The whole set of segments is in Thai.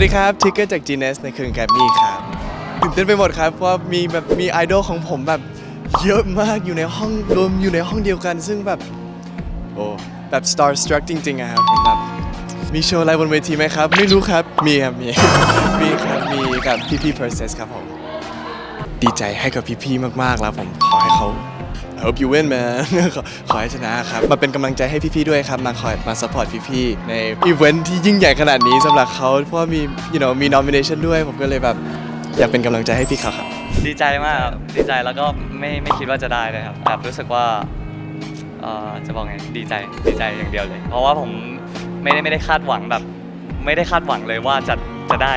ดีครับทิกเกอร์จาก g n s ในคืนแกรมมี่ครับตื่นเต้นไปหมดครับเพราะว่ามีแบบมีไอดอลของผมแบบเยอะมากอยู่ในห้องรวมอยู่ในห้องเดียวกัน ซึ่งแบบโอ้แบบ star struck จริงๆอะครับผมแบบมีโชว์อะไรบนเวทีไหมครับ ไม่รู้ครับ มีครับมี มีครับ มีกับพี่พี่ Process ครับผม ดีใจให้กับพี่ๆมากๆแล้วผมขอให้เขา I hope you win man ขอขอให้ชนะครับมาเป็นกำลังใจให้พี่ๆด้วยครับ มาคอยมา support พี่ๆในอีเวนท์ที่ยิ่งใหญ่ขนาดนี้สำหรับเขาเพราะว่ามี you know มี nomination ด้วย ผมก็เลยแบบอยากเป็นกำลังใจให้พี่เขาครับ ดีใจมากครับดีใจแล้วก็ไม่ไม่คิดว่าจะได้เลยครับแบบรู้สึกว่าเอ่อจะบอกไงดีใจดีใจอย่างเดียวเลย เพราะว่าผมไม่ได้ไม่ได้คาดหวังแบบ ไม่ได้คาดหวังเลยว่าจะจะได้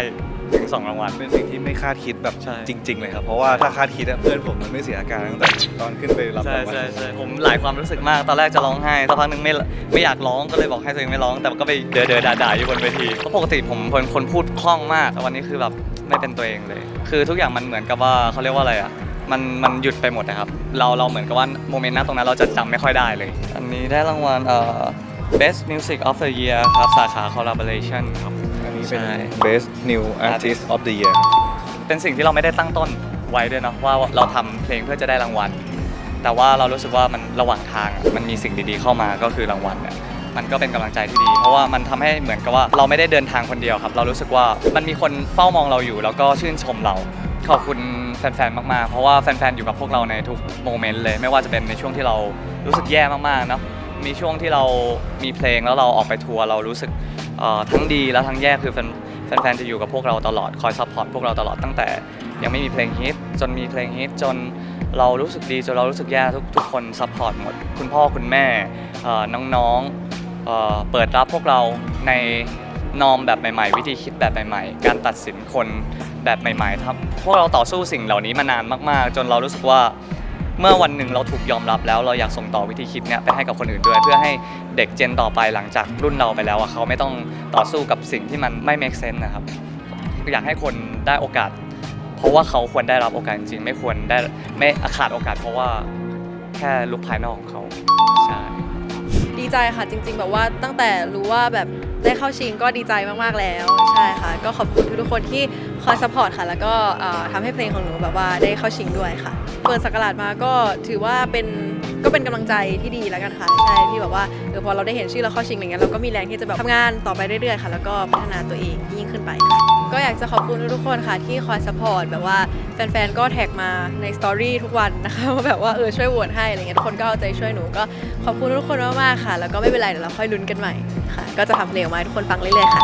ถึงสองรางวัล เป็นสิ่งที่ไม่คาดคิดแบบใช่ จริง ๆ เลยครับ เพราะว่าถ้าคาดคิดอะเพื่อนผมมันไม่เสียอาการตั้งแต่ตอนขึ้นไปรับใช่รางวัลใช่ใช่ผมหลายความรู้สึกมาก ตอนแรกจะร้องไห้สักพักหนึงไม่ไม่อยากร้องก็เลยบอกให้ตัวเองไม่ร้อง แต่ก็ไปเดอเดอด่าด่าอยู่บนเวทีเพราะปกติผมเป็นคนพูดคล่องมากแต่วันนี้คือแบบไม่เป็นตัวเองเลย คือทุกอย่างมันเหมือนกับว่าเขาเรียกว่าอะไรอะมันมันหยุดไปหมดนะครับ เราเราเหมือนกับว่าโมเมนต์นั้นตรงนั้นเราจะจำไม่ค่อยได้เลย อันนี้ได้รางวัลเอ่อ Best Music of the Year ครับสาขา Collaboration ครับอั นนี้เป็น ใช่ Best New Artist of the Year เป็นสิ่งที่เราไม่ได้ตั้งต้นไว้ด้วยเนอะว่าเราทำเพลงเพื่อจะได้รางวัล แต่ว่าเรารู้สึกว่ามันระหว่างทางอะมันมีสิ่งดีๆเข้ามาก็คือรางวัลเนี่ยมันก็เป็นกำลังใจที่ดี เพราะว่ามันทำให้เหมือนกับว่าเราไม่ได้เดินทางคนเดียวครับ เรารู้สึกว่ามันมีคนเฝ้ามองเราอยู่ แล้วก็ชื่นชมเรา ขอบคุณแฟนๆมากๆ เพราะว่าแฟนๆอยู่กับพวกเราในทุกโมเมนต์เลยไม่ว่าจะเป็นในช่วงที่เรารู้สึกแย่มากๆเนอะมีช่วงที่เรามีเพลงแล้วเราออกไปทัวร์เรารู้สึกเอ่อ ทั้งดีแล้วทั้งแย่คือแฟนๆจะอยู่กับพวกเราตลอดคอยซัพพอร์ตพวกเราตลอดตั้งแต่ยังไม่มีเพลงฮิตจนมีเพลงฮิตจนเรารู้สึกดีจนเรารู้สึกแย่ทุกทุกคนซัพพอร์ตหมดคุณพ่อคุณแม่น้องๆเเปิดรับพวกเราในนอมแบบใหม่ๆ วิธีคิดแบบใหม่ๆ การตัดสินคนแบบใหม่ๆครับพวกเราต่อสู้สิ่งเหล่านี้มานานมากๆ จนเรารู้สึกว่า เมื่อวันหนึ่งเราถูกยอมรับแล้วเราอยากส่งต่อวิธีคิดเนี้ยไปให้กับคนอื่นด้วย เพื่อให้เด็กเจนต่อไปหลังจากรุ่นเราไปแล้วอะเขาไม่ต้องต่อสู้กับสิ่งที่มันไม่ make sense นะครับอยากให้คนได้โอกาส เพราะว่าเขาควรได้รับโอกาสจริงๆไม่ควรได้ไม่ขาดโอกาส เพราะว่าแค่ลุกภายนอกของเขาใช่ดีใจค่ะจริง ๆ แบบว่าตั้งแต่รู้ว่าแบบได้เข้าชิงก็ดีใจมากๆแล้วใช่ค่ะก็ขอบคุณทุกๆคนที่คอยสปอร์ตค่ะ แล้วก็ทำให้เพลงของหนูแบบว่าได้เข้าชิงด้วยค่ะ เปิดสักราชมาก็ถือว่าเป็นก็เป็นกำลังใจที่ดีแล้วกันค่ะใช่ที่แบบว่าเออพอเราได้เห็นชื่อเราเข้าชิงอะไรเงี้ยเราก็มีแรงที่จะแบบทำงานต่อไปเรื่อยๆค่ะ แล้วก็พัฒนาตัวเองยิ่งขึ้นไป ก็อยากจะขอบคุณทุกคนค่ะที่คอยสปอร์ตแบบว่าแฟนๆก็แท็กมาในสตอรี่ทุกวันนะคะว่าแบบว่าเออช่วยโหวตให้อะไรเงี้ยทุกคนก็เอาใจช่วยหนูก็ขอบคุณทุกคนมากๆค่ะ แล้วก็ไม่เป็นไรเดี๋ยวเราค่อยลุ้นกันใหม่ค่ะ ก็จะทำเพลงออกมาให้ทุกคนฟังเรื่อยๆค่ะ